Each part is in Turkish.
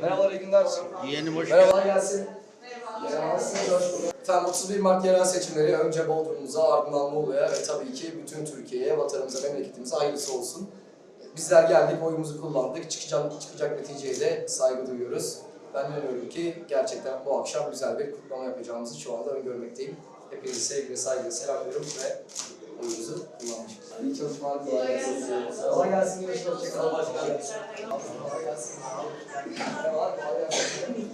Merhabalar, iyi günler. Yeğenim hoş Merhabalar gelsin. Efendim 31 Mart yerel seçimleri önce Bodrum'umuza ardından Muğla'ya ve tabii ki bütün Türkiye'ye, vatanımıza, memleketimize hayırlısı olsun. Bizler geldik, oyumuzu kullandık. Çıkacak, çıkacak neticeye de saygı duyuyoruz. Ben inanıyorum ki gerçekten bu akşam güzel bir kutlama yapacağımızı şu anda öngörmekteyim. Hepinizi sevgiyle, saygıyla selamlıyorum ve oyumuzu kullanmışız. İyi çalışmalar, kolay gelsin. Kolay gelsin, görüşürüz. Hoşçakalın. Kolay gelsin. Kolay gelsin. Merhabalar, kolay gelsin.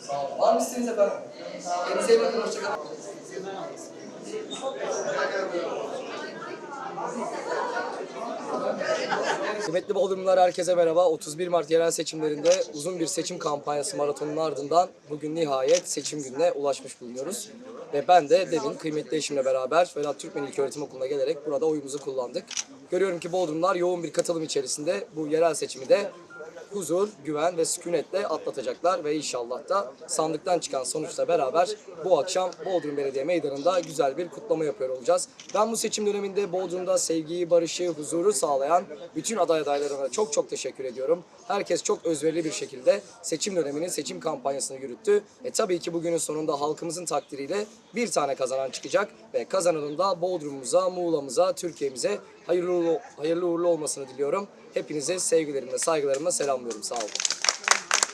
Sağ olun. Var mı isteğiniz efendim? Kendinize iyi bakın, hoşçakalın. Kıymetli Bodrumlar herkese merhaba. 31 Mart yerel seçimlerinde uzun bir seçim kampanyası maratonunun ardından bugün nihayet seçim gününe ulaşmış bulunuyoruz. Ve ben de demin kıymetli eşimle beraber Vedat Türkmen İlköğretim Okulu'na gelerek burada oyumuzu kullandık. Görüyorum ki Bodrumlar yoğun bir katılım içerisinde bu yerel seçimi de huzur, güven ve sükunetle atlatacaklar ve inşallah da sandıktan çıkan sonuçla beraber bu akşam Bodrum Belediye Meydanı'nda güzel bir kutlama yapıyor olacağız. Ben bu seçim döneminde Bodrum'da sevgiyi, barışı, huzuru sağlayan bütün aday adaylarına çok çok teşekkür ediyorum. Herkes çok özverili bir şekilde seçim döneminin seçim kampanyasını yürüttü. E tabii ki bugünün sonunda halkımızın takdiriyle bir tane kazanan çıkacak ve kazananın da Bodrum'umuza, Muğla'mıza, Türkiye'mize hayırlı uğurlu, hayırlı uğurlu olmasını diliyorum. Hepinize sevgilerimle, saygılarımla selamlıyorum. Sağ olun.